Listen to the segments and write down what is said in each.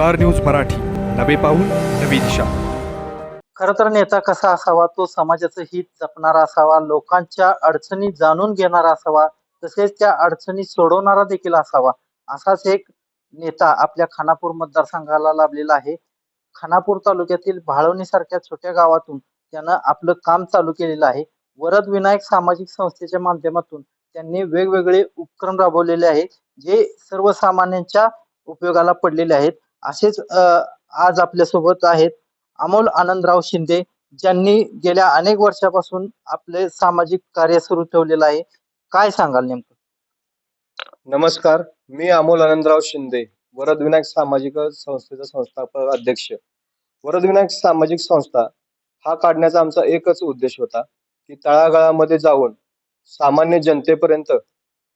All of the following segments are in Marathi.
Star news Marathi. नवे पाऊल नवी दिशा. खर तर नेता कसा असावा? तो समाजाचं हित जपणारा असावा लोकांच्या अडचणी जाणून घेणारा असावा तसेच त्या अडचणी सोडवणारा देखील असावा असाच एक नेता आपल्या खानापूर मतदारसंघाला लाभलेला आहे. खानापूर तालुक्यातील भाळवणी सारख्या छोट्या गावातून त्यानं आपलं काम चालू केलेलं आहे. वरद विनायक सामाजिक संस्थेच्या माध्यमातून त्यांनी वेगवेगळे उपक्रम राबवलेले आहेत जे सर्वसामान्यांच्या उपयोगाला पडलेले आहेत. असेच आज आपल्यासोबत आहेत अमोल आनंदराव शिंदे ज्यांनी गेल्या अनेक वर्षापासून आपले सामाजिक कार्य सुरू ठेवलेलं आहे. काय सांगाल नेमकं? नमस्कार मी अमोल आनंदराव शिंदे वरद विनायक सामाजिक संस्थेचा संस्थापक अध्यक्ष. वरद विनायक सामाजिक संस्था हा काढण्याचा आमचा एकच उद्देश होता की तळागाळामध्ये जाऊन सामान्य जनतेपर्यंत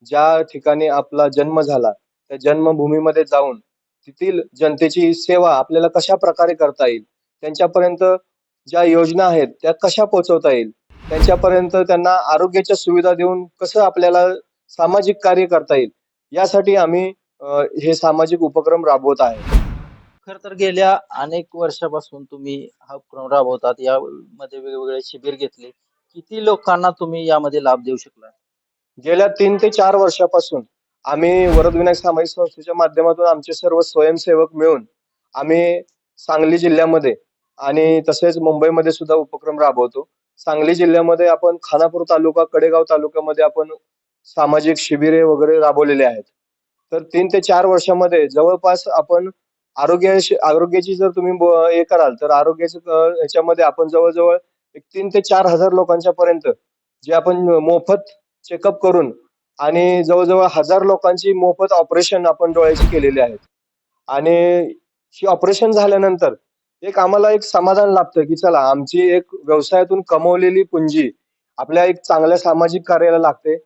ज्या ठिकाणी आपला जन्म झाला त्या जन्मभूमीमध्ये जाऊन तेथील जनतेची सेवा आपल्याला कशा प्रकारे करता येईल? त्यांच्यापर्यंत ज्या योजना आहेत त्या कशा पोहोचवता येईल? त्यांच्यापर्यंत त्यांना आरोग्याच्या सुविधा देऊन कसं आपल्याला सामाजिक कार्य करता येईल? यासाठी आम्ही हे सामाजिक उपक्रम राबवत आहे. खर तर गेल्या अनेक वर्षापासून तुम्ही हा उपक्रम राबवतात. यामध्ये वेगवेगळे शिबिर घेतले. किती लोकांना तुम्ही यामध्ये लाभ देऊ शकला गेल्या तीन ते चार वर्षापासून आम्ही वरदविनायक सामाजिक संस्थेच्या माध्यमातून आमचे सर्व स्वयंसेवक मिळून आम्ही सांगली जिल्ह्यामध्ये आणि तसेच मुंबईमध्ये सुद्धा उपक्रम राबवतो. सांगली जिल्ह्यामध्ये आपण खानापूर तालुका कडेगाव तालुक्यामध्ये आपण सामाजिक शिबिरे वगैरे राबवलेले आहेत. तर तीन ते चार वर्षामध्ये जवळपास आपण आरोग्य आरोग्याची जर तुम्ही हे कराल तर आरोग्याचं याच्यामध्ये आपण जवळजवळ एक तीन ते चार हजार लोकांच्या पर्यंत जे आपण मोफत चेकअप करून आणि जवळजवळ हजार लोकांची मोफत ऑपरेशन आपण डोळ्याची केलेली आहेत. आणि ही ऑपरेशन झाल्यानंतर एक आम्हाला एक समाधान लाभतं की चला आमची एक व्यवसायातून कमवलेली पुंजी आपल्या एक चांगल्या सामाजिक कार्याला लागते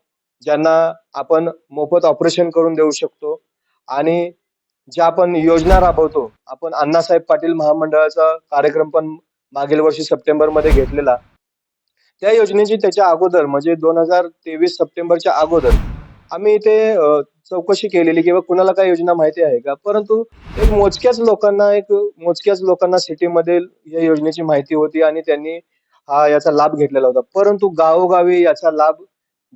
ज्यांना आपण मोफत ऑपरेशन करून देऊ शकतो. आणि ज्या आपण योजना राबवतो आपण अण्णासाहेब पाटील महामंडळाचा कार्यक्रम पण मागील वर्षी सप्टेंबरमध्ये घेतलेला त्या योजनेची त्याच्या अगोदर म्हणजे दोन हजार तेवीस सप्टेंबरच्या अगोदर आम्ही इथे चौकशी केलेली किंवा कुणाला काय योजना माहिती आहे का? परंतु एक मोजक्याच लोकांना एक मोजक्याच लोकांना सिटीमध्ये या योजनेची माहिती होती आणि त्यांनी हा याचा लाभ घेतलेला होता. परंतु गावोगावी याचा लाभ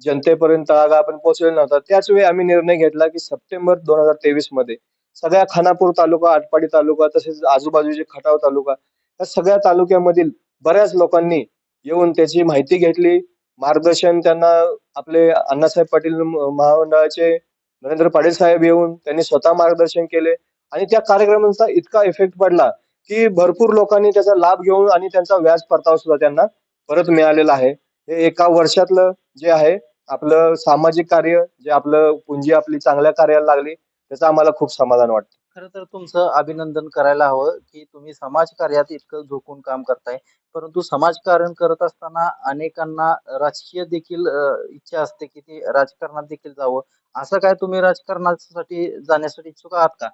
जनतेपर्यंत तळागाळापर्यंत पोहोचलेला नव्हता. त्याच वेळी आम्ही निर्णय घेतला की सप्टेंबर दोन हजार तेवीसमध्ये सगळ्या खानापूर तालुका आटपाडी तालुका तसेच आजूबाजूचे खटाव तालुका या सगळ्या तालुक्यामधील बऱ्याच लोकांनी येऊन त्याची माहिती घेतली. मार्गदर्शन त्यांना आपले अण्णासाहेब पाटील महामंडळाचे नरेंद्र पाटील साहेब येऊन त्यांनी स्वतः मार्गदर्शन केले. आणि त्या कार्यक्रमांचा इतका इफेक्ट पडला की भरपूर लोकांनी त्याचा लाभ घेऊन आणि त्यांचा व्याज परतावा सुद्धा त्यांना परत मिळालेला आहे. हे एका वर्षातलं जे आहे आपलं सामाजिक कार्य जे आपलं पुंजी आपली चांगल्या कार्याला लागली त्याचं आम्हाला खूप समाधान वाटतं. खरं तर तुमचं अभिनंदन करायला हवं की तुम्ही समाजकार्यात इतकं झोकून काम करताय. परंतु समाजकारण करत असताना अनेकांना राजकीय देखील इच्छा असते की ते राजकारणात देखील जावं. असं काय तुम्ही राजकारणासाठी जाण्यासाठी इच्छुक आहात का?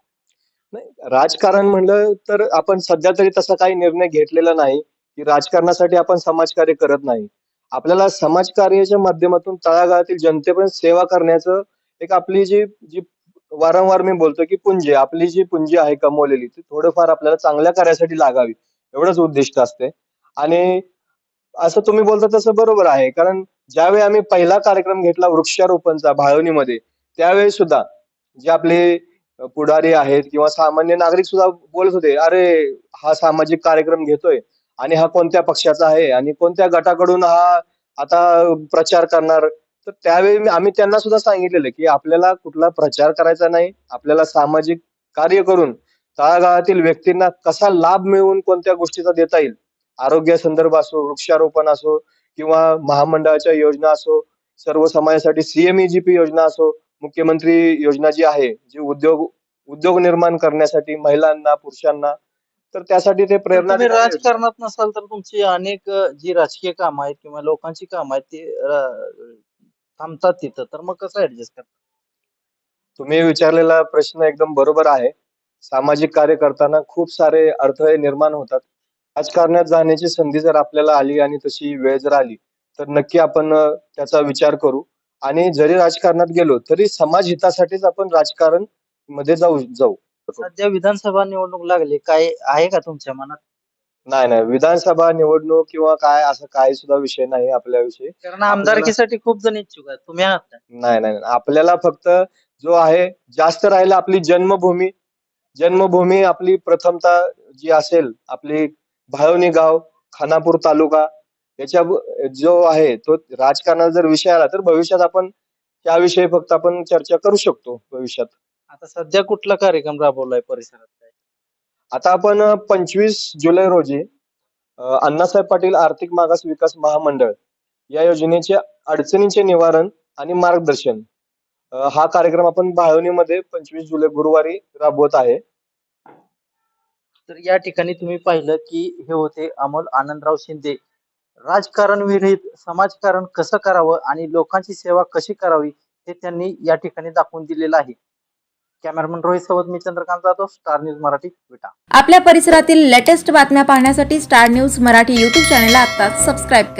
नाही राजकारण म्हणलं तर आपण सध्या तरी तसा काही निर्णय घेतलेला नाही की राजकारणासाठी आपण समाजकार्य करत नाही. आपल्याला समाजकार्याच्या माध्यमातून तळागाळातील जनतेपर्यंत सेवा करण्याचं एक आपली जी जी वारंवार मी बोलतो की पुंजी आपली जी पुंजी आहे कमवलेली ती थोडंफार आपल्याला चांगल्या कार्यासाठी लागावी. एवढंच उद्दिष्ट असते. आणि असं तुम्ही बोलता तसं बरोबर आहे. कारण ज्यावेळी आम्ही पहिला कार्यक्रम घेतला वृक्षारोपणचा भाळवणीमध्ये त्यावेळी सुद्धा जे आपले पुढारी आहेत किंवा सामान्य नागरिक सुद्धा बोलत होते अरे हा सामाजिक कार्यक्रम घेतोय आणि हा कोणत्या पक्षाचा आहे आणि कोणत्या गटाकडून हा आता प्रचार करणार तर त्यावेळी आम्ही त्यांना सुद्धा सांगितलेलं की आपल्याला कुठला प्रचार करायचा नाही आपल्याला सामाजिक कार्य करून तळागाळातील व्यक्तींना कसा लाभ मिळवून कोणत्या गोष्टीचा देता येईल? आरोग्य संदर्भ असो वृक्षारोपण असो किंवा महामंडळाच्या योजना असो सर्व समाजासाठी सीएमईजीपी योजना असो मुख्यमंत्री योजना जी आहे जी उद्योग उद्योग निर्माण करण्यासाठी महिलांना पुरुषांना तर त्यासाठी ते प्रेरणा राजकारणात नसाल तर तुमची अनेक जी राजकीय कामं आहेत किंवा लोकांची कामं आहेत ती थांबतात तिथं तर मग कसं ऍडजस्ट करता तुम्ही विचारलेला प्रश्न एकदम बरोबर आहे. सामाजिक कार्य करताना खूप सारे अडथळे निर्माण होतात. राजकारणात जाण्याची संधी जर आपल्याला आली आणि तशी वेळ जर आली तर नक्की आपण त्याचा विचार करू. आणि जरी राजकारणात गेलो तरी समाज हितासाठीच आपण राजकारणमध्ये जाऊ जाऊ. सध्या विधानसभा निवडणूक लागली. काय आहे का तुमच्या मनात? नाही नाही विधानसभा निवडणूक किंवा काय असं काही सुद्धा विषय नाही आपल्याविषयी कारण आमदारकीसाठी खूप जण इच्छुक आहेत तुम्ही आहात का? नाही नाही नाही. आपल्याला फक्त जो आहे जास्त राहिलं आपली जन्मभूमी जन्मभूमी आपली प्रथमता जी असेल आपली भाळवणी गाव खानापूर तालुका याच्या ब- जो आहे तो राजकारणाचा जर विषय आला तर भविष्यात आपण त्याविषयी फक्त आपण चर्चा करू शकतो भविष्यात आता सध्या कुठला कार्यक्रम राबवलाय परिसरात? आता आपण पंचवीस जुलै रोजी अण्णासाहेब पाटील आर्थिक मागास विकास महामंडळ या योजनेचे अडचणींचे निवारण आणि मार्गदर्शन हा कार्यक्रम आपण बाळवणीमध्ये पंचवीस जुलै गुरुवारी राबवत आहे. तर या ठिकाणी तुम्ही पाहिलं की हे होते अमोल आनंदराव शिंदे. राजकारण विरहित समाजकारण कसं करावं आणि लोकांची सेवा कशी करावी हे त्यांनी या ठिकाणी दाखवून दिलेलं आहे. कॅमेरामन रोहित सोबत मी चंद्रकांत जाधव स्टार न्यूज मराठी विटा. आपल्या परिसरातील लेटेस्ट बातम्या पाहण्यासाठी स्टार न्यूज मराठी यूट्यूब चॅनलला आता सबस्क्राईब करा.